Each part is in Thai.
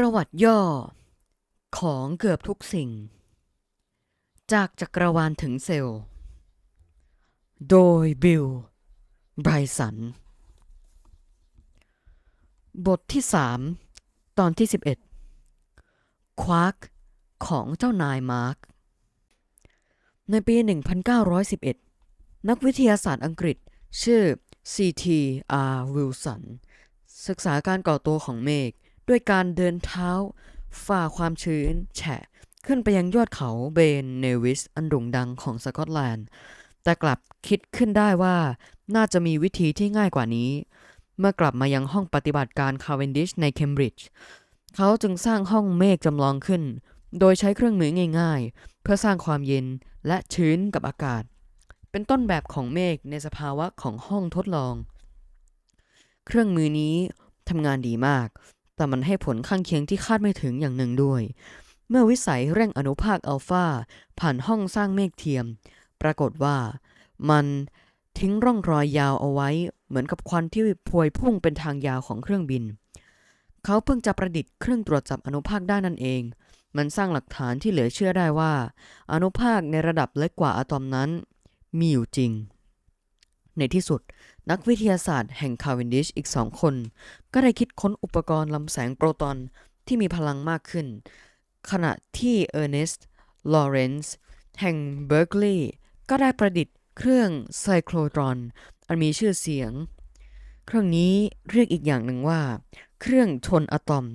ประวัติย่อ ของเกือบทุกสิ่ง จากจักรวาลถึงเซลล์ โดยบิล ไบรสัน บทที่ 3 ตอนที่ 11 ควาร์กของเจ้านายมาร์กในปี 1911 นักวิทยาศาสตร์อังกฤษ ชื่อ C.T.R. Wilson ศึกษาการก่อตัวของเมฆ ด้วยการเดินเท้าฝ่าความชื้นแฉะ ขึ้นไปยังยอดเขาเบนเนวิสอันโด่งดังของสกอตแลนด์ แต่กลับคิดขึ้นได้ว่าน่าจะมีวิธีที่ง่ายกว่านี้ เมื่อกลับมายังห้องปฏิบัติการคา v เวนดิชในเคมบริดจ์เขาจึงสร้างห้องเมฆจำลองขึ้น โดยใช้เครื่องมือง่ายๆ เพื่อสร้างความเย็นและชื้นกับอากาศ เป็นต้นแบบของเมฆในสภาวะของห้องทดลอง เครื่องมือนี้ทำงานดีมาก แต่มันให้ผลข้างเคียงที่คาดไม่ถึงอย่างหนึ่งด้วย เมื่อวิสัยเร่งอนุภาคอัลฟาผ่านห้องสร้างเมฆเทียม ปรากฏว่ามันทิ้งร่องรอยยาวเอาไว้ เหมือนกับควันที่พวยพุ่งเป็นทางยาวของเครื่องบิน เขาเพิ่งจะประดิษฐ์เครื่องตรวจจับอนุภาคได้นั่นเอง มันสร้างหลักฐานที่เหลือเชื่อได้ว่า อนุภาคในระดับเล็กกว่าอะตอมนั้น มีอยู่จริง ในที่สุด นักวิทยาศาสตร์แห่งคา v เวนดิชอีกสองคน ก็ได้คิดค้นอุปกรณ์ลำแสงโปรตอนที่มีพลังมากขึ้น ขณะที่เออร์เนสต์ลอเรนซ์แห่งเบ r ร์กลีย์ก็ได้ประดิษฐ์เครื่องไซโครตรอน อันมีชื่อเสียง เครื่องนี้เรียกอีกอย่างหนึ่งว่า เครื่องชนอะตอม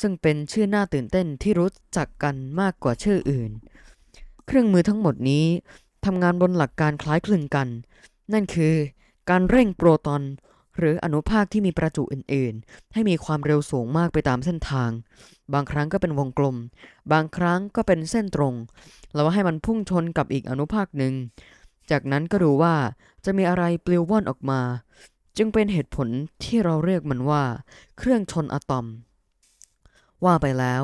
ซึ่งเป็นชื่อหน่าตื่นเต้นที่รู้จักกันมากกว่าชื่ออื่น เครื่องมือทั้งหมดนี้ทำงานบนหลักการคล้ายคลึงกัน นั่นคือการเร่งโปรตอน หรืออนุภาคที่มีประจุอื่นๆ ให้มีความเร็วสูงมากไปตามเส้นทาง บางครั้งก็เป็นวงกลม บางครั้งก็เป็นเส้นตรง แล้วให้มันพุ่งชนกับอีกอนุภาคหนึ่ง จากนั้นก็ดูว่าจะมีอะไรปลิวว่อนออกมา จึงเป็นเหตุผลที่เราเรียกมันว่า เครื่องชนอะตอม ว่าไปแล้ว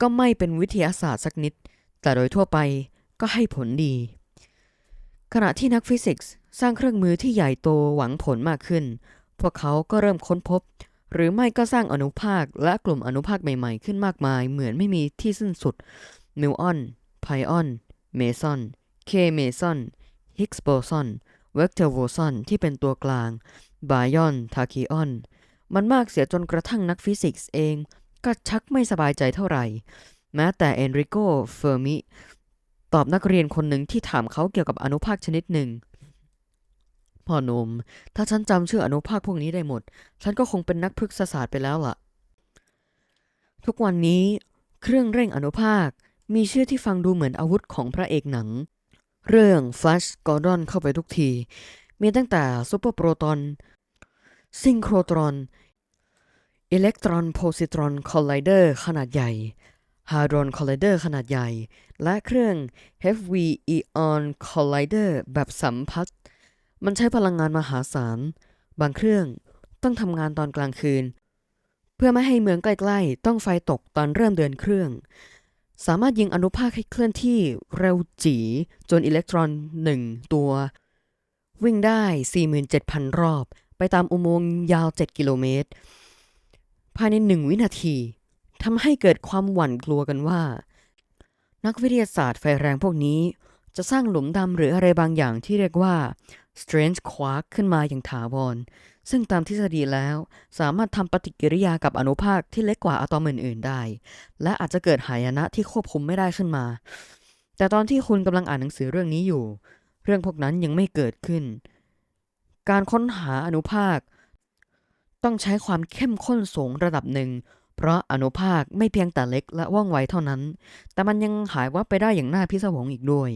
ก็ไม่เป็นวิทยาศาสตร์สักนิด แต่โดยทั่วไปก็ให้ผลดี ขณะที่นักฟิสิกส์ สร้างเครื่องมือที่ใหญ่โตหวังผลมากขึ้น พวกเขาก็เริ่มค้นพบ หรือไม่ก็สร้างอนุภาคและกลุ่มอนุภาคใหม่ๆ ขึ้นมากมาย เหมือนไม่มีที่สิ้นสุด มิวออน ไพออน เมซอน เคเมซอน ฮิกส์โบซอน เวกเตอร์โวซอนที่เป็นตัวกลาง บายอน ทาคิออน มันมากเสียจนกระทั่งนักฟิสิกส์เอง ก็ชักไม่สบายใจเท่าไหร่ แม้แต่เอนริโก เฟอร์มิ ตอบนักเรียนคนหนึ่งที่ถามเขาเกี่ยวกับอนุภาคชนิดหนึ่ง พ่อหนุ่ม ถ้าฉันจำชื่ออนุภาคพวกนี้ได้หมด ฉันก็คงเป็นนักพฤกษศาสตร์ไปแล้วล่ะ ทุกวันนี้ เครื่องเร่งอนุภาค มีชื่อที่ฟังดูเหมือนอาวุธของพระเอกหนัง เรื่อง Flash Gordon เข้าไปทุกที มีตั้งแต่ซูเปอร์โปรตอน ซิงโครตรอน อิเล็กตรอนโพซิตรอนคอลไลเดอร์ขนาดใหญ่ฮาร์ดรอนคอลไลเดอร์ขนาดใหญ่ และเครื่อง HV Ion Collider แบบสัมพัทธ์ มันใช้พลังงานมหาศาล บางเครื่องต้องทำงานตอนกลางคืน เพื่อไม่ให้เมืองใกล้ๆ ต้องไฟตกตอนเริ่มเดินเครื่อง สามารถยิงอนุภาคให้เคลื่อนที่เร็วจีจนอิเล็กตรอนหนึ่งตัว วิ่งได้ 47,000 รอบ ไปตามอุโมงค์ยาว 7 กิโลเมตร ภายในหนึ่งวินาทีทำให้เกิดความหวั่นกลัวกันว่า นักวิทยาศาสตร์ไฟแรงพวกนี้จะสร้างหลุมดำหรืออะไรบางอย่างที่เรียกว่า strange quark ขึ้นมาอย่างถาวร ซึ่งตามทฤษฎีแล้วสามารถทำปฏิกิริยากับอนุภาคที่เล็กกว่าอะตอมอื่นๆได้ และอาจจะเกิดหายนะที่ควบคุมไม่ได้ขึ้นมา แต่ตอนที่คุณกำลังอ่านหนังสือเรื่องนี้อยู่ เรื่องพวกนั้นยังไม่เกิดขึ้น การค้นหาอนุภาค ต้องใช้ความเข้มข้นสูงระดับหนึ่ง เพราะอนุภาคไม่เพียงแต่เล็กและว่องไวเท่านั้น แต่มันยังหายวับไปได้อย่างน่าพิศวงอีกด้วย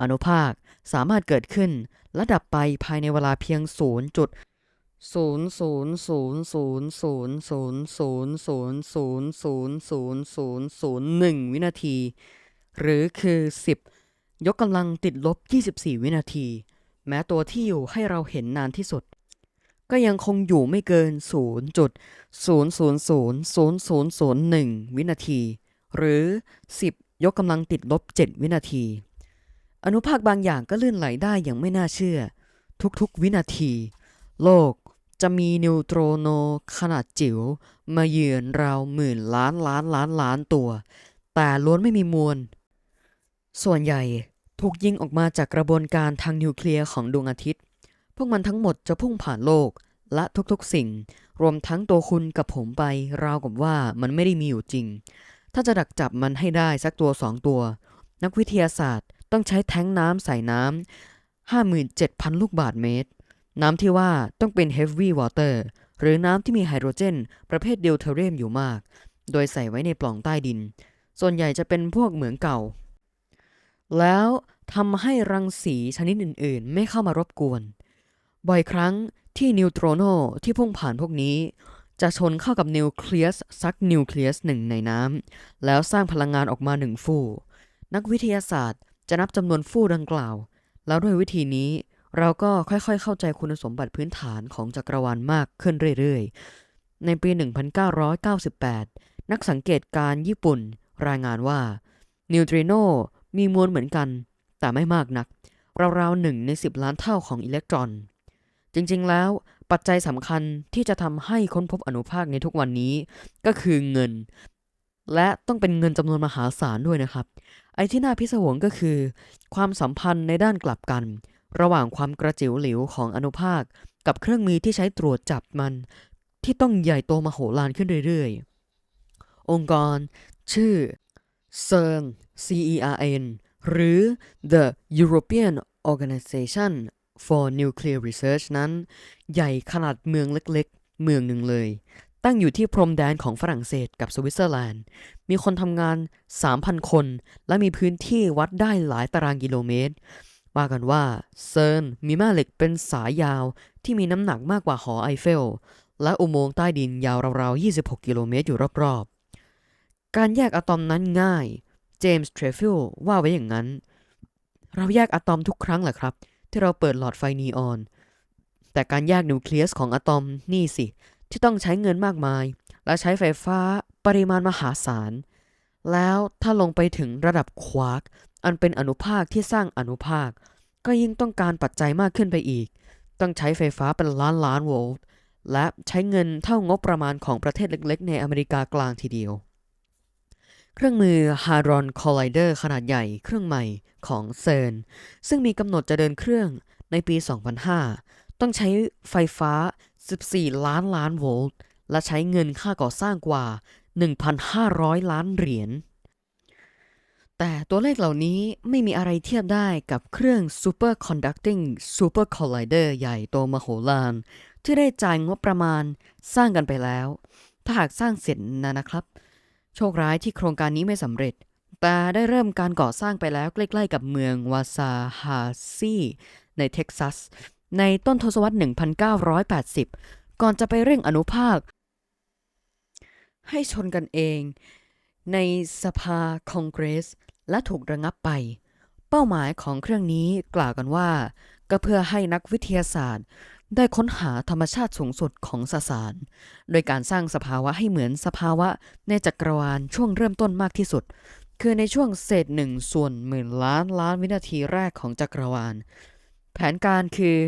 อนุภาค สามารถเกิดขึ้นและดับไปภายในเวลาเพียง 0 จุด 0 0 0 0 0 0 0 0 0 0 0 0 0 0 1 วินาที หรือคือ 10 ยกกำลังติดลบ 24 วินาที แม้ตัวที่อยู่ให้เราเห็นนานที่สุด ก็ยังคงอยู่ไม่เกิน0จุด0 0 0 0 0 0 1 วินาที หรือ 10 ยกกำลังติดลบ 7 วินาที อนุภาคบางอย่างก็ลื่นไหลได้อย่างไม่น่าเชื่อ ทุกๆวินาที โลกจะมีนิวโตรโนขนาดจิ๋ว มาเยือนเราหมื่นล้านล้านล้านล้านตัว แต่ล้วนไม่มีมวล ส่วนใหญ่ถูกยิงออกมาจากกระบวนการทางนิวเคลียร์ของดวงอาทิตย์ พวกมันทั้งหมดจะพุ่งผ่านโลกและทุกๆสิ่ง รวมทั้งตัวคุณกับผมไป ราวกับว่ามันไม่ได้มีอยู่จริง ถ้าจะดักจับมันให้ได้สักตัวสองตัว นักวิทยาศาสตร์ ต้องใช้แท้งน้ำใส่น้ำ 57,000 ลูกบาทเมตร น้ำที่ว่าต้องเป็น heavy water หรือน้ำที่มีไฮโดรเจน ประเภทเดลเทเรียมอยู่มาก โดยใส่ไว้ในปล่องใต้ดิน ส่วนใหญ่จะเป็นพวกเหมืองเก่า แล้วทำให้รังสีชนิดอื่น ๆ ไม่เข้ามารบกวน บ่อยครั้งที่นิวโตรโนที่พุ่งผ่านพวกนี้ จะชนเข้ากับนิวเคลียสสักนิวเคลียสหนึ่งในน้ำแล้วสร้างพลังงานออกมาหนึ่งฟู่นักวิทยาศาสตร์ จะนับจำนวนฟู่ดังกล่าว แล้วด้วยวิธีนี้เราก็ค่อยๆ เข้าใจคุณสมบัติพื้นฐานของจักรวาลมากขึ้นเรื่อยๆ ในปี 1998 นักสังเกตการญี่ปุ่นรายงานว่า นิวตริโนมีมวลเหมือนกัน แต่ไม่มากนัก ราวๆหนึ่งใน 10 ล้านเท่าของอิเล็กตรอน จริงๆ แล้วปัจจัยสำคัญที่จะทำให้ค้นพบอนุภาคในทุกวันนี้ ก็คือเงิน และต้องเป็นเงินจำนวนมหาศาลด้วยนะครับ ไอ้ที่น่าพิศวงก็คือ ความสัมพันธ์ในด้านกลับกัน ระหว่างความกระจิ๋วหลิวของอนุภาค กับเครื่องมือที่ใช้ตรวจจับมัน ที่ต้องใหญ่โตมโหฬารขึ้นเรื่อยๆ องค์กร ชื่อ CERN CERN หรือ The European Organization for Nuclear Research นั้น ใหญ่ขนาดเมืองเล็กๆ เมืองหนึ่งเลย ตั้งอยู่ที่พรมแดนของฝรั่งเศสกับสวิตเซอร์แลนด์ มีคนทำงาน 3,000 คน และมีพื้นที่วัดได้หลายตารางกิโลเมตร ว่ากันว่าเซิร์นมีแม่เหล็กเป็นสายยาวที่มีน้ำหนักมากกว่าหอไอเฟล และอุโมงค์ใต้ดินยาวราวๆ 26 กิโลเมตรอยู่รอบๆ การแยกอะตอมนั้นง่าย เจมส์เทรฟิลว่าไว้อย่างนั้น เราแยกอะตอมทุกครั้งแหละครับ ที่เราเปิดหลอดไฟนีออน แต่การแยกนิวเคลียสของอะตอมนี่สิ ที่ต้องใช้เงินมากมาย และใช้ไฟฟ้าปริมาณมหาศาล แล้วถ้าลงไปถึงระดับควาร์กอันเป็นอนุภาคที่สร้างอนุภาค ก็ยิ่งต้องการปัจจัยมากขึ้นไปอีก ต้องใช้ไฟฟ้าเป็นล้านล้านโวลต์และใช้เงินเท่างบประมาณของประเทศเล็กๆ ในอเมริกากลางทีเดียว เครื่องมือ Hadron Collider ขนาดใหญ่เครื่องใหม่ของ CERN ซึ่งมีกำหนดจะเดินเครื่องในปี 2005 ต้องใช้ไฟฟ้า 14 ล้านล้านโวลต์ และใช้เงินค่าก่อสร้างกว่า 1,500 ล้านเหรียญ แต่ตัวเลขเหล่านี้ไม่มีอะไรเทียบได้กับเครื่อง Superconducting Super Collider ใหญ่โตมโหฬารที่ได้จ่ายงบประมาณสร้างกันไปแล้ว ถ้าหากสร้างเสร็จนะนะครับ โชคร้ายที่โครงการนี้ไม่สำเร็จ แต่ได้เริ่มการก่อสร้างไปแล้วใกล้ ๆ กับเมืองวาซาฮาซีในเท็กซัส ในต้นทศวรรษ 1980 ก่อนจะไปเร่งอนุภาค ให้ชนกันเอง ในสภาคองเกรส และถูกระงับไป เป้าหมายของเครื่องนี้กล่าวกันว่า ก็เพื่อให้นักวิทยาศาสตร์ ได้ค้นหาธรรมชาติสูงสุดของสสาร โดยการสร้างสภาวะให้เหมือนสภาวะในจักรวาลช่วงเริ่มต้นมากที่สุด คือในช่วงเศษหนึ่งส่วนหมื่นล้านล้านวินาทีแรกของจักรวาล แผนการคือ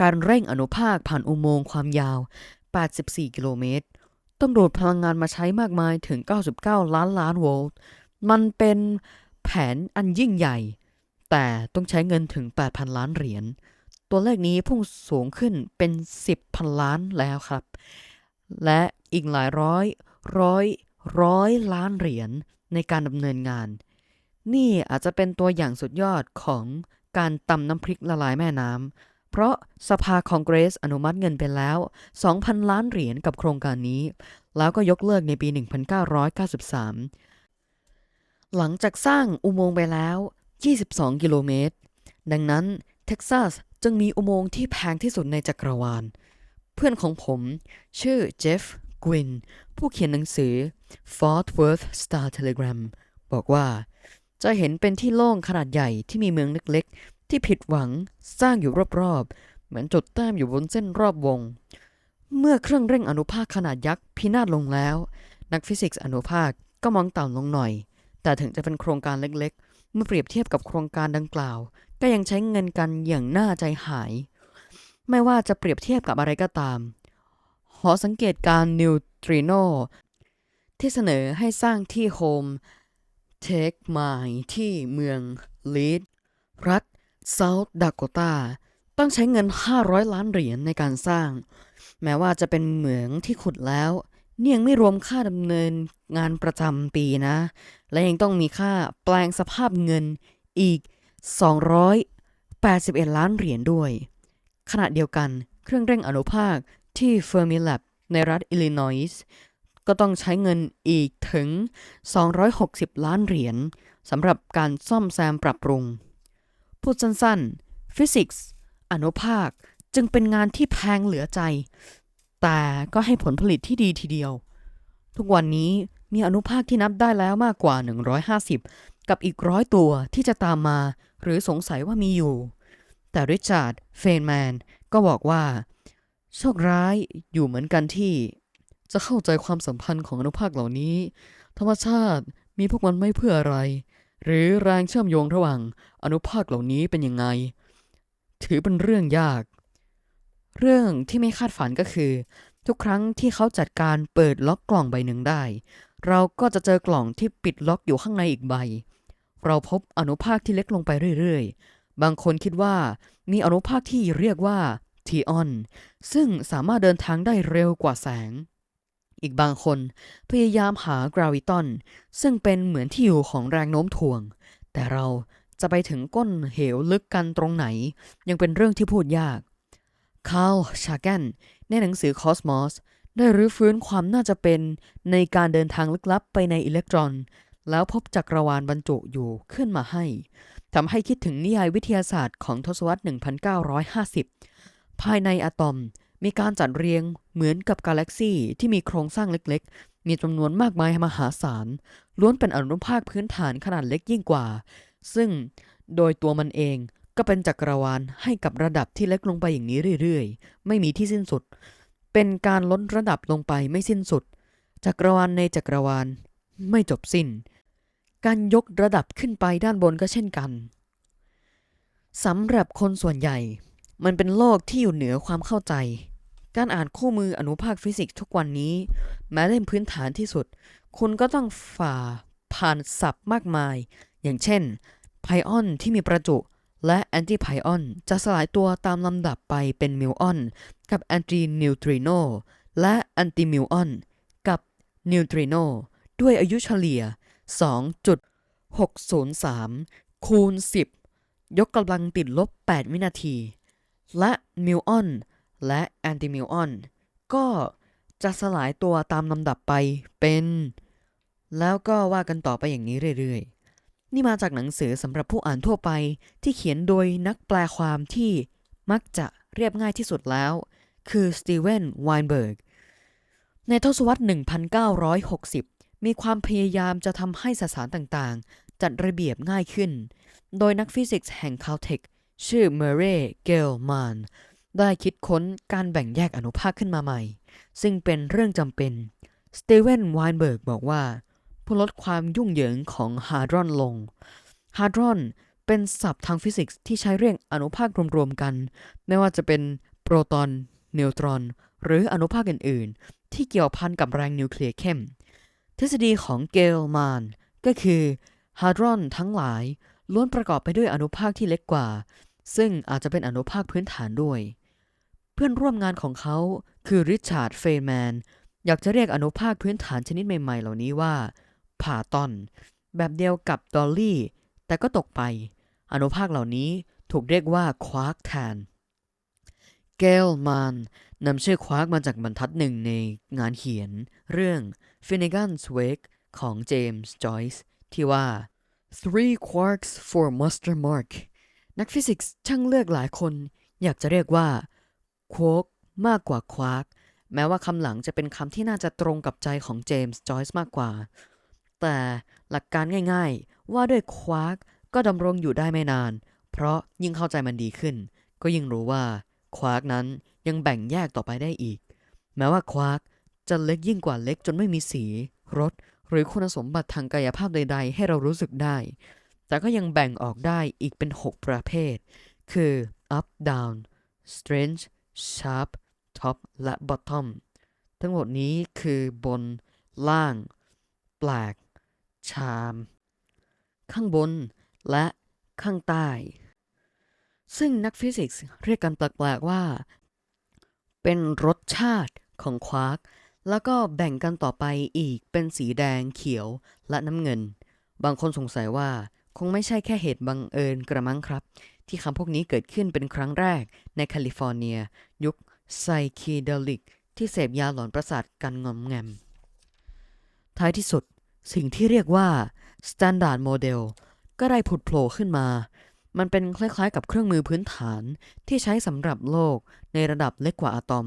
การเร่งอนุภาคผ่านอุโมงค์ความยาว 84 กิโลเมตร ต้องโดดพลังงานมาใช้มากมายถึง 99 ล้านล้านโวลต์ มันเป็นแผนอันยิ่งใหญ่ แต่ต้องใช้เงินถึง 8,000 ล้านเหรียญ ตัวเลขนี้พุ่งสูงขึ้นเป็น 10พันล้านแล้วครับ และอีกหลายร้อยร้อยร้อยล้านเหรียญในการดำเนินงาน นี่อาจจะเป็นตัวอย่างสุดยอดของ การตำน้ำพริกละลายแม่น้ำ เพราะสภาคองเกรสอนุมัติเงินไปแล้ว 2,000 ล้านเหรียญกับโครงการนี้ แล้วก็ยกเลิกในปี 1993 หลังจากสร้างอุโมงค์ไปแล้ว 22 กิโลเมตร ดังนั้นเท็กซัสจึงมีอุโมงค์ที่แพงที่สุดในจักรวาล เพื่อนของผม ชื่อเจฟฟ์กวินผู้เขียนหนังสือ Fort Worth Star Telegram บอกว่า จะเห็นเป็นที่โล่งขนาดใหญ่ที่มีเมืองเล็กๆ ที่ผิดหวังสร้างอยู่รอบๆ เหมือนจุดแต้มอยู่บนเส้นรอบวง เมื่อเครื่องเร่งอนุภาคขนาดยักษ์พินาศลงแล้ว นักฟิสิกส์อนุภาคก็มองต่ำลงหน่อย แต่ถึงจะเป็นโครงการเล็กๆ เมื่อเปรียบเทียบกับโครงการดังกล่าว ก็ยังใช้เงินกันอย่างน่าใจหาย ไม่ว่าจะเปรียบเทียบกับอะไรก็ตาม หอสังเกตการนิวตริโนที่เสนอให้สร้างที่โฮม เทคไมที่เมืองลีดรัฐเซาท์ดาโกตาต้องใช้เงิน 500 ล้านเหรียญในการสร้าง แม้ว่าจะเป็นเหมืองที่ขุดแล้วเนี่ยยังไม่รวมค่าดำเนินงานประจำปีนะ และยังต้องมีค่าแปลงสภาพเงินอีก 281 ล้านเหรียญด้วย ขณะเดียวกันเครื่องเร่งอนุภาคที่ Fermilab ในรัฐอิลลินอยส์ ก็ต้องใช้เงินอีกถึง 260 ล้านเหรียญสำหรับการซ่อมแซมปรับปรุง พูดสั้นๆ ฟิสิกส์อนุภาคจึงเป็นงานที่แพงเหลือใจ แต่ก็ให้ผลผลิตที่ดีทีเดียว ทุกวันนี้มีอนุภาคที่นับได้แล้วมากกว่า 150 กับอีกร้อยตัวที่จะตามมา หรือสงสัยว่ามีอยู่ แต่ริชาร์ด เฟนแมน ก็บอกว่า โชคร้ายอยู่เหมือนกันที่ จะเข้าใจความสัมพันธ์ของอนุภาคเหล่านี้ ธรรมชาติมีพวกมันไม่เพื่ออะไร หรือแรงเชื่อมโยงระหว่างอนุภาคเหล่านี้เป็นยังไง ถือเป็นเรื่องยาก เรื่องที่ไม่คาดฝันก็คือ ทุกครั้งที่เขาจัดการเปิดล็อกกล่องใบหนึ่งได้ เราก็จะเจอกล่องที่ปิดล็อกอยู่ข้างในอีกใบ เราพบอนุภาคที่เล็กลงไปเรื่อยๆ บางคนคิดว่ามีอนุภาคที่เรียกว่าทีออน ซึ่งสามารถเดินทางได้เร็วกว่าแสง อีกบางคนพยายามหากราวิตอนซึ่งเป็นเหมือนที่อยู่ของแรงโน้มถ่วง แต่เราจะไปถึงก้นเหวลึกกันตรงไหน ยังเป็นเรื่องที่พูดยากคาร์ลชาแกนในหนังสือ Cosmos ได้รื้อฟื้นความน่าจะเป็นในการเดินทางลึกลับไปในอิเล็กตรอน แล้วพบจักรวาลบรรจุอยู่ขึ้นมาให้ทำให้คิดถึงนิยายวิทยาศาสตร์ของทศวรรษ 1950 ภายในอะตอม มีการจัดเรียงเหมือนกับกาแล็กซีที่มีโครงสร้างเล็กๆ มีจำนวนมากมายมหาศาล ล้วนเป็นอนุภาคพื้นฐานขนาดเล็กยิ่งกว่า ซึ่งโดยตัวมันเองก็เป็นจักรวาลให้กับระดับที่เล็กลงไปอย่างนี้เรื่อยๆ ไม่มีที่สิ้นสุด เป็นการลดระดับลงไปไม่สิ้นสุด จักรวาลในจักรวาลไม่จบสิ้น การยกระดับขึ้นไปด้านบนก็เช่นกันสำหรับคนส่วนใหญ่ มันเป็นโลกที่อยู่เหนือความเข้าใจ การอ่านคู่มืออนุภาคฟิสิกส์ทุกวันนี้ แม้เล่มพื้นฐานที่สุด คุณก็ต้องฝ่าผ่านศัพท์มากมาย อย่างเช่น ไพออนที่มีประจุและแอนติไพออนจะสลายตัวตามลำดับไปเป็นมิวออนกับแอนตินิวตริโนและแอนติมิวออนกับนิวตริโนด้วยอายุเฉลี่ย 2.603 คูณ 10 ยกกำลังติดลบ 8 วินาที และมิวออน และแอนติมิวออนก็จะสลายตัวตามลำดับไปเป็น แล้วก็ว่ากันต่อไปอย่างนี้เรื่อยๆ นี่มาจากหนังสือสำหรับผู้อ่านทั่วไปที่เขียนโดยนักแปลความที่มักจะเรียบง่ายที่สุดแล้ว คือสตีเวนไวน์เบิร์กในทศวรรษ 1960 มีความพยายามจะทำให้สสารต่างๆ จัดระเบียบง่ายขึ้น โดยนักฟิสิกส์แห่งคาลเทคชื่อเมเรย์เกลมาน ได้คิดค้นการแบ่งแยกอนุภาคขึ้นมาใหม่ ซึ่งเป็นเรื่องจำเป็นสตีเวนไวน์เบิร์กบอกว่าเพื่อลดความยุ่งเหยิงของฮาร์ดรอนลง ฮาร์ดรอนเป็นศัพท์ทางฟิสิกส์ที่ใช้เรียกอนุภาครวมๆกัน ไม่ว่าจะเป็นโปรตอน นิวตรอน หรืออนุภาคอื่นๆ ที่เกี่ยวพันกับแรงนิวเคลียร์เข้ม ทฤษฎีของเกลมานก็คือฮาร์ดรอนทั้งหลายล้วนประกอบไปด้วยอนุภาคที่เล็กกว่า ซึ่งอาจจะเป็นอนุภาคพื้นฐานด้วย เพื่อนร่วมงานของเขาคือริชาร์ด เฟนแมน อยากจะเรียกอนุภาคพื้นฐานชนิดใหม่ๆ เหล่านี้ว่าพาตอน แบบเดียวกับดอลลี่ แต่ก็ตกไป อนุภาคเหล่านี้ถูกเรียกว่าควาร์กแทน เกลมานนำชื่อควาร์กมาจากบรรทัดหนึ่งในงานเขียน เรื่อง Finnegan's Wake ของเจมส์จอยส์ที่ว่า three quarks for master mark นักฟิสิกส์ช่างเลือกหลายคน อยากจะเรียกว่า คว k มากกว่าควากแม้ว่าคำหลังจะเป็นคำที่น่าจะตรงกับใจของเจมส์จอยส์มากกว่า แต่หลักการง่ายๆ ว่าด้วยควากก็ดำรงอยู่ได้ไม่นาน เพราะยิ่งเข้าใจมันดีขึ้น ก็ยิ่งรู้ว่าควากนั้นยังแบ่งแยกต่อไปได้อีก แม้ว่าควากจะเล็กยิ่งกว่าเล็กจนไม่มีสีรสหรือคุณสมบัติทางกายภาพใด ๆ ให้เรารู้สึกได้ แต่ก็ยังแบ่งออกได้อีกเป็น 6 ประเภท คือ up down strange sharp top และ bottom ทั้งหมดนี้คือบน ล่าง แปลก ชาม ข้างบน และข้างใต้ ซึ่งนักฟิสิกส์เรียกกันแปลกๆว่า เป็นรสชาติของควาร์กแล้วก็แบ่งกันต่อไปอีกเป็นสีแดงเขียวและน้ำเงิน บางคนสงสัยว่าคงไม่ใช่แค่เหตุบังเอิญกระมังครับ ที่คำพวกนี้เกิดขึ้นเป็นครั้งแรกในแคลิฟอร์เนีย ยุคไซคีเดลิก ที่เสพยาหลอนประสาทกันงอมแงม ท้ายที่สุด สิ่งที่เรียกว่า Standard Model ก็ได้ผุดโผล่ขึ้นมา มันเป็นคล้ายๆกับเครื่องมือพื้นฐานที่ใช้สำหรับโลกในระดับเล็กกว่าอะตอม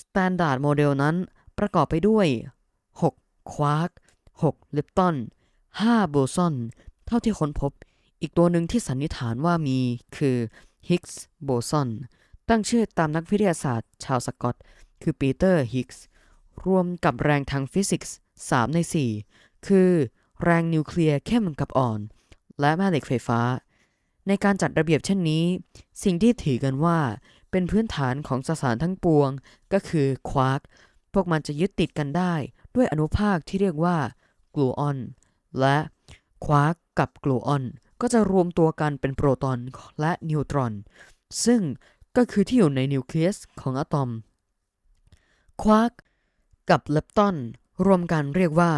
Standard Model นั้นประกอบไปด้วย 6 ควาร์ก 6 ลิปตัน 5 โบซอน เท่าที่ค้นพบ อีกตัวหนึ่งที่สันนิษฐานว่ามีคือ Higgs โบซอนตั้งชื่อตามนักวิทยาศาสตร์ ชาวสกอต คือปีเตอร์ฮิกส์รวมกับแรงทางฟิสิกส์ 3 ใน 4 คือแรงนิวเคลียร์เข้มกับอ่อน และแม่เหล็กไฟฟ้า ในการจัดระเบียบเช่นนี้ สิ่งที่ถือกันว่าเป็นพื้นฐานของสสารทั้งปวง ก็คือควาร์กพวกมันจะยึดติดกันได้ด้วยอนุภาคที่เรียกว่ากลูออน และควาร์กกับกลูออน ก็จะรวมตัวกันเป็นโปรตอนและนิวตรอน ซึ่งก็คือที่อยู่ในนิวเคลียสของอะตอม ควาร์กกับเลปตอนรวมกันเรียกว่า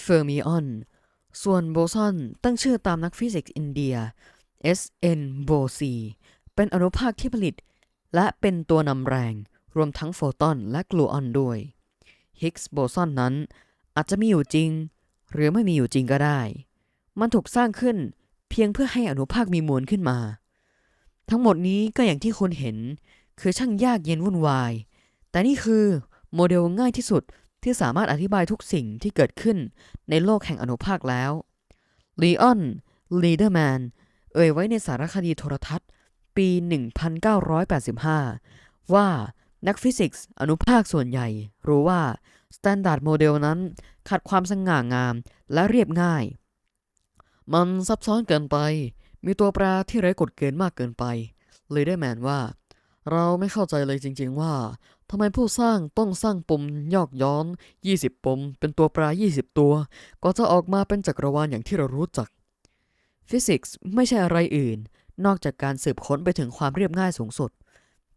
เฟอร์มิออน ส่วนโบซอนตั้งชื่อตามนักฟิสิกส์อินเดีย S.N. b o s e เป็นอนุภาคที่ผลิต และเป็นตัวนำแรง รวมทั้งโฟตอนและกลูออนด้วย ฮิกส์โบซอนนั้นอาจจะมีอยู่จริง หรือไม่มีอยู่จริงก็ได้ มันถูกสร้างขึ้น เพียงเพื่อให้อนุภาคมีมวลขึ้นมา ทั้งหมดนี้ก็อย่างที่คุณเห็น คือช่างยากเย็นวุ่นวาย แต่นี่คือโมเดลง่ายที่สุดที่สามารถอธิบายทุกสิ่งที่เกิดขึ้นในโลกแห่งอนุภาคแล้วลีออนลีเดอร์แมนเอ่ยไว้ในสารคดีโทรทัศน์ ปี 1985 ว่านักฟิสิกส์อนุภาคส่วนใหญ่ รู้ว่า Standard Model นั้นขาดความสง่างามและเรียบง่าย มันซับซ้อนเกินไป มีตัวแปรที่ไร้กฎเกณฑ์มากเกินไป เลยได้แมนว่า เราไม่เข้าใจเลยจริง ๆ ว่าทำไมผู้สร้างต้องสร้างปมยอกย้อน 20 ปม เป็นตัวแปร20 ตัว ก็จะออกมาเป็นจักรวาลอย่างที่เรารู้จัก ฟิสิกส์ไม่ใช่อะไรอื่น นอกจากการสืบค้นไปถึงความเรียบง่ายสูงสุด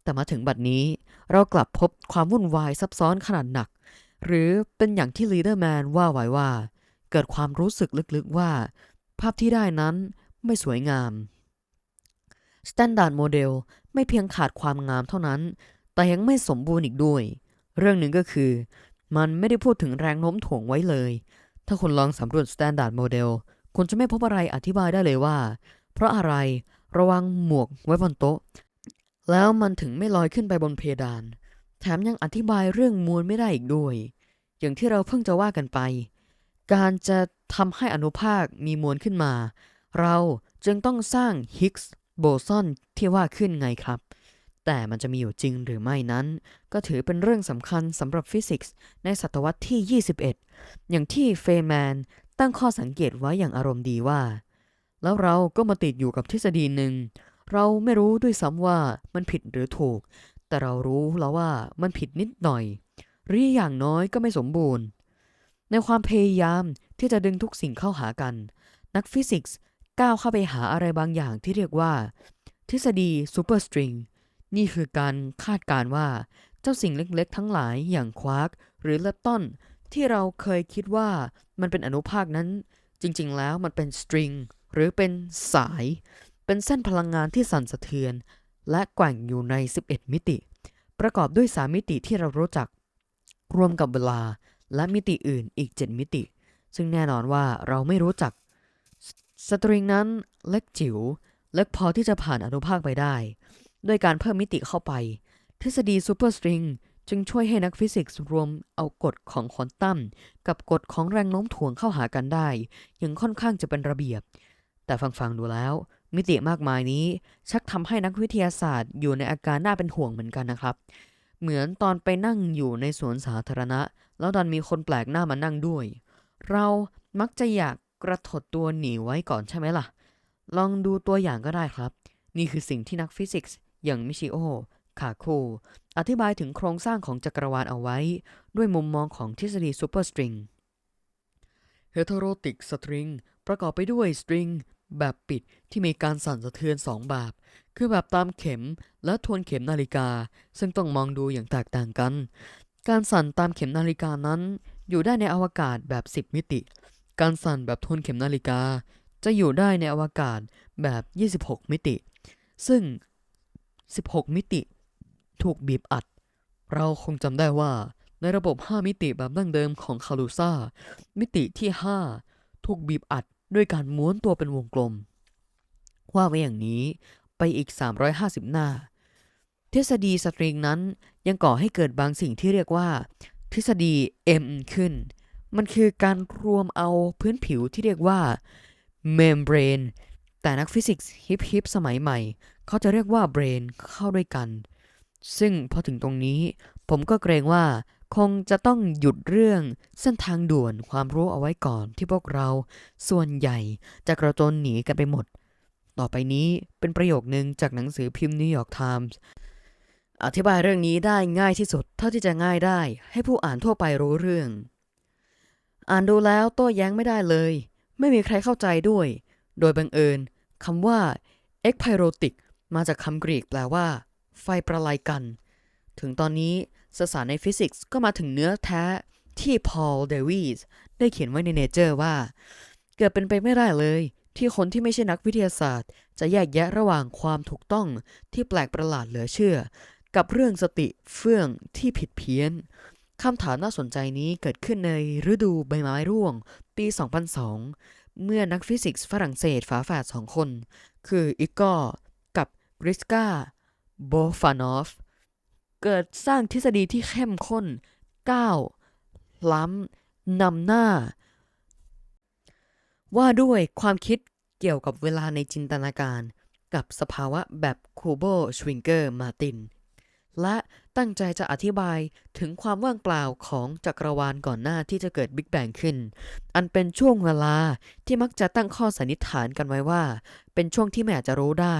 แต่มาถึงบัดนี้ เรากลับพบความวุ่นวายซับซ้อนขนาดหนัก หรือเป็นอย่างที่ลีดเดอร์แมนว่าไว้ว่า เกิดความรู้สึกลึกๆว่า ภาพที่ได้นั้นไม่สวยงาม Standard Model ไม่เพียงขาดความงามเท่านั้น แต่ยังไม่สมบูรณ์อีกด้วย เรื่องหนึ่งก็คือ มันไม่ได้พูดถึงแรงโน้มถ่วงไว้เลย ถ้าคุณลองสำรวจ Standard Model คุณจะไม่พบอะไรอธิบายได้เลยว่า เพราะอะไรระวังหมวกไว้บนโต๊ะ แล้วมันถึงไม่ลอยขึ้นไปบนเพดาน แถมยังอธิบายเรื่องมวลไม่ได้อีกด้วย อย่างที่เราเพิ่งจะว่ากันไป การจะทำให้อนุภาคมีมวลขึ้นมา เราจึงต้องสร้างฮิกส์โบซอนที่ว่าขึ้นไงครับ แต่มันจะมีอยู่จริงหรือไม่นั้น ก็ถือเป็นเรื่องสำคัญสำหรับฟิสิกส์ในศตวรรษที่ 21 อย่างที่เฟย์แมนตั้งข้อสังเกตไว้อย่างอารมณ์ดีว่า แล้วเราก็มาติดอยู่กับทฤษฎีหนึ่ง เราไม่รู้ด้วยซ้ำว่ามันผิดหรือถูก แต่เรารู้แล้วว่ามันผิดนิดหน่อย หรืออย่างน้อยก็ไม่สมบูรณ์ ในความพยายามที่จะดึงทุกสิ่งเข้าหากัน นักฟิสิกส์ก้าวเข้าไปหาอะไรบางอย่างที่เรียกว่า ทฤษฎีซูเปอร์สตริงนี่คือการคาดการว่า เจ้าสิ่งเล็กๆ ทั้งหลายอย่างควาร์กหรือเลปตอนที่เราเคยคิดว่ามันเป็นอนุภาคนั้น จริงๆ แล้วมันเป็นสตริงหรือเป็นสาย เป็นเส้นพลังงานที่สั่นสะเทือน และแกว่งอยู่ใน 11 มิติ ประกอบด้วย 3 มิติที่เรารู้จัก รวมกับเวลา และมิติอื่นอีก 7 มิติ ซึ่งแน่นอนว่าเราไม่รู้จัก สตริงนั้นเล็กจิ๋วเล็กพอที่จะผ่านอนุภาคไปได้ ด้วยการเพิ่มมิติเข้าไป ทฤษฎีซูเปอร์สตริงจึงช่วยให้นักฟิสิกส์รวมเอากฎของควอนตัมกับกฎของแรงโน้มถ่วงเข้าหากันได้อย่างค่อนข้างจะเป็นระเบียบ แต่ฟังๆดูแล้ว มิติมากมายนี้ ชักทำให้นักวิทยาศาสตร์อยู่ในอาการน่าเป็นห่วงเหมือนกันนะครับ เหมือนตอนไปนั่งอยู่ในสวนสาธารณะ แล้วดันมีคนแปลกหน้ามานั่งด้วย เรามักจะอยากกระถดตัวหนีไว้ก่อนใช่ไหมล่ะ ลองดูตัวอย่างก็ได้ครับ นี่คือสิ่งที่นักฟิสิกส์อย่างมิชิโอขาคูอธิบายถึงโครงสร้างของจักรวาลเอาไว้ ด้วยมุมมองของทฤษฎีซูเปอร์สตริง heterotic string ประกอบไปด้วยสตริงแบบปิดที่มีการสั่นสะเทือนสองแบบ คือแบบตามเข็มและทวนเข็มนาฬิกา ซึ่งต้องมองดูอย่างแตกต่างกัน การสั่นตามเข็มนาฬิกานั้น อยู่ได้ในอวกาศแบบ 10 มิติ การสั่นแบบทวนเข็มนาฬิกา จะอยู่ได้ในอวกาศแบบ 26 มิติ ซึ่ง 16 มิติ ถูกบีบอัด เราคงจำได้ว่าในระบบ 5 มิติแบบดั้งเดิมของคารูซามิติที่ 5 ถูกบีบอัดด้วยการม้วนตัวเป็นวงกลม ว่าไว้อย่างนี้ไปอีก 350 หน้า ทฤษฎีสตริงนั้น ยังก่อให้เกิดบางสิ่งที่เรียกว่า ทฤษฎี M ขึ้น มันคือการรวมเอาพื้นผิวที่เรียกว่า membrane แต่นักฟิสิกส์ฮิปฮิปสมัยใหม่ เขาจะเรียกว่า brain เข้าด้วยกัน ซึ่งพอถึงตรงนี้ ผมก็เกรงว่าคงจะต้องหยุดเรื่องเส้นทางด่วนความรู้เอาไว้ก่อนที่พวกเราส่วนใหญ่จะกระโจนหนีกันไปหมด ต่อไปนี้เป็นประโยคนึงจากหนังสือพิมพ์นิวยอร์กไทมส์ อธิบายเรื่องนี้ได้ง่ายที่สุดเท่าที่จะง่ายได้ ให้ผู้อ่านทั่วไปรู้เรื่อง อ่านดูแล้วโต้แย้งไม่ได้เลย ไม่มีใครเข้าใจด้วย โดยบังเอิญคำว่า e p i r o t i c มาจากคำกรีกแปลว่า ไฟประไลกัน ถึงตอนนี้สสารในฟิสิกส์ก็มาถึงเนื้อแท้ที่พอลเดวิสได้เขียนไว้ในเนเจอร์ว่า เกิดเป็นไปไม่ได้เลย ที่คนที่ไม่ใช่นักวิทยาศาสตร์ จะแยกแยะระหว่างความถูกต้องที่แปลกประหลาดเหลือเชื่อ กับเรื่องสติเฟื่องที่ผิดเพี้ยนคำถามน่าสนใจนี้เกิดขึ้นในฤดูใบไม้ร่วง ปี 2002 เมื่อนักฟิสิกส์ฝรั่งเศสฝาแฝดสองคน คืออิกอร์กับกริสกาโบฟานอฟ เกิดสร้างทฤษฎีที่เข้มข้น9ล้ำนำหน้า ว่าด้วยความคิดเกี่ยวกับเวลาในจินตนาการ กับสภาวะแบบคูโบชวิงเกอร์มาติน และตั้งใจจะอธิบายถึงความว่างเปล่าของจักรวาลก่อนหน้าที่จะเกิดบิ๊กแบงขึ้น อันเป็นช่วงเวลาที่มักจะตั้งข้อสันนิษฐานกันไว้ว่า เป็นช่วงที่ไม่อาจจะรู้ได้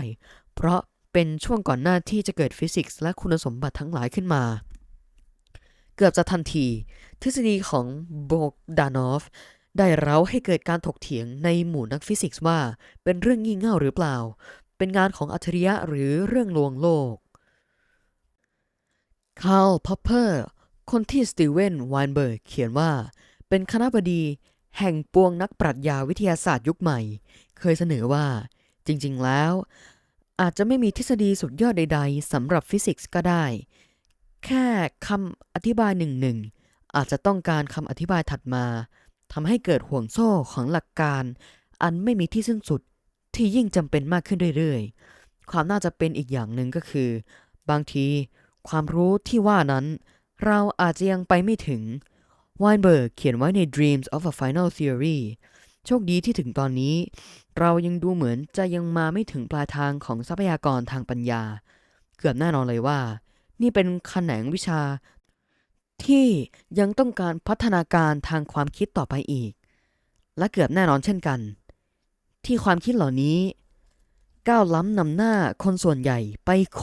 เพราะเป็นช่วงก่อนหน้าที่จะเกิดฟิสิกส์และคุณสมบัติทั้งหลายขึ้นมา เกือบจะทันที ทฤษฎีของโบกดานอฟได้เร้าให้เกิดการถกเถียงในหมู่นักฟิสิกส์ว่า เป็นเรื่องงี่เง่าหรือเปล่า เป็นงานของอัจฉริยะหรือเรื่องลวงโลก คาร์ลพอปเปอร์ คนที่สตีเวนไวน์เบิร์กเขียนว่า เป็นคณะบดี แห่งปวงนักปรัชญาวิทยาศาสตร์ยุคใหม่ เคยเสนอว่า จริง ๆ แล้ว อาจจะไม่มีทฤษฎีสุดยอดใด ๆสำหรับฟิสิกส์ก็ได้ แค่คำอธิบายหนึ่งหนึ่งอาจจะต้องการคำอธิบายถัดมาทำให้เกิดห่วงโซ่ของหลักการ อันไม่มีที่สิ้นสุดที่ยิ่งจำเป็นมากขึ้นเรื่อยๆ ความน่าจะเป็นอีกอย่างหนึ่งก็คือ บางที ความรู้ที่ว่านั้น เราอาจจะยังไปไม่ถึงไวน์เบิร์กเขียนไว้ใน Dreams of a Final Theory โชคดีที่ถึงตอนนี้ เรายังดูเหมือนจะยังมาไม่ถึงปลายทางของทรัพยากรทางปัญญา เกือบแน่นอนเลยว่า นี่เป็นแขนงวิชา ที่ยังต้องการพัฒนาการทางความคิดต่อไปอีก และเกือบแน่นอนเช่นกัน ที่ความคิดเหล่านี้ ก้าวล้ำนำหน้าคนส่วนใหญ่ไปโข